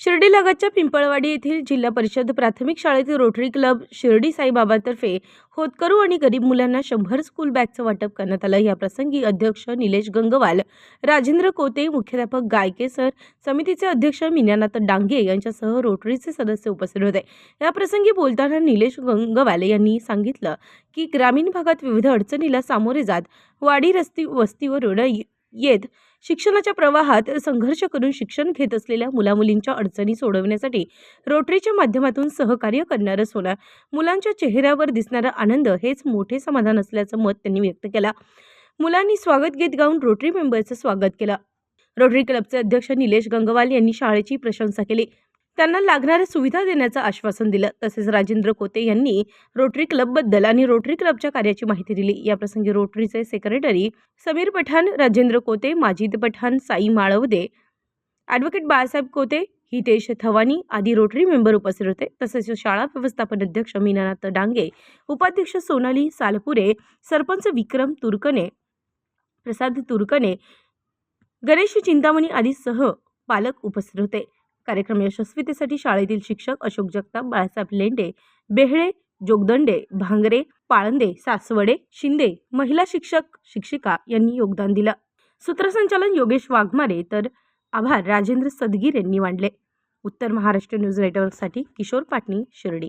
शिर्डीलगतच्या पिंपळवाडी येथील जिल्हा परिषद प्राथमिक शाळेतील रोटरी क्लब शिर्डी साईबाबातर्फे होतकरू आणि गरीब मुलांना शंभर स्कूल बॅगचं वाटप करण्यात आलं. या प्रसंगी अध्यक्ष निलेश गंगवाल राजेंद्र कोते मुख्याध्यापक गायके सर समितीचे अध्यक्ष मिन्यानाथ डांगे यांच्यासह रोटरीचे सदस्य उपस्थित होते. या प्रसंगी बोलताना निलेश गंगवाल यांनी सांगितलं की ग्रामीण भागात विविध अडचणीला सामोरे जात वाडी रस्ती वस्तीवरून येत शिक्षणाच्या प्रवाहात संघर्ष करून शिक्षण घेत असलेल्या मुलामुलींच्या अडचणी सोडवण्यासाठी रोटरीच्या माध्यमातून सहकार्य करणारं सोनार. मुलांच्या चेहऱ्यावर दिसणारा आनंद हेच मोठे समाधान असल्याचं मत त्यांनी व्यक्त केला. मुलांनी स्वागत गीत गाऊन रोटरी मेंबरचं स्वागत केलं. रोटरी क्लबचे अध्यक्ष निलेश गंगवाल यांनी शाळेची प्रशंसा केली. त्यांना लागणाऱ्या सुविधा देण्याचं आश्वासन दिलं. तसेच राजेंद्र कोते यांनी रोटरी क्लबबद्दल आणि रोटरी क्लबच्या कार्याची माहिती दिली. याप्रसंगी रोटरीचे सेक्रेटरी समीर पठाण राजेंद्र कोते माजिद पठाण साई माळवदे ॲडव्होकेट बाळासाहेब कोते हितेश थवानी आदी रोटरी मेंबर उपस्थित होते. तसेच शाळा व्यवस्थापन अध्यक्ष मीनानाथ डांगे उपाध्यक्ष सोनाली सालपुरे सरपंच विक्रम तुरकने प्रसाद तुरकने गणेश चिंतामणी आदी सह पालक उपस्थित होते. कार्यक्रम यशस्वीतेसाठी शाळेतील शिक्षक अशोक जगताप बाळासाहेब लेंडे बेहळे जोगदंडे भांगरे पाळंदे सासवडे शिंदे महिला शिक्षक शिक्षिका यांनी योगदान दिलं. सूत्रसंचालन योगेश वाघमारे तर आभार. राजेंद्र सदगीर यांनी मांडले. उत्तर महाराष्ट्र न्यूज नेटवर्कसाठी किशोर पाटणी शिर्डी.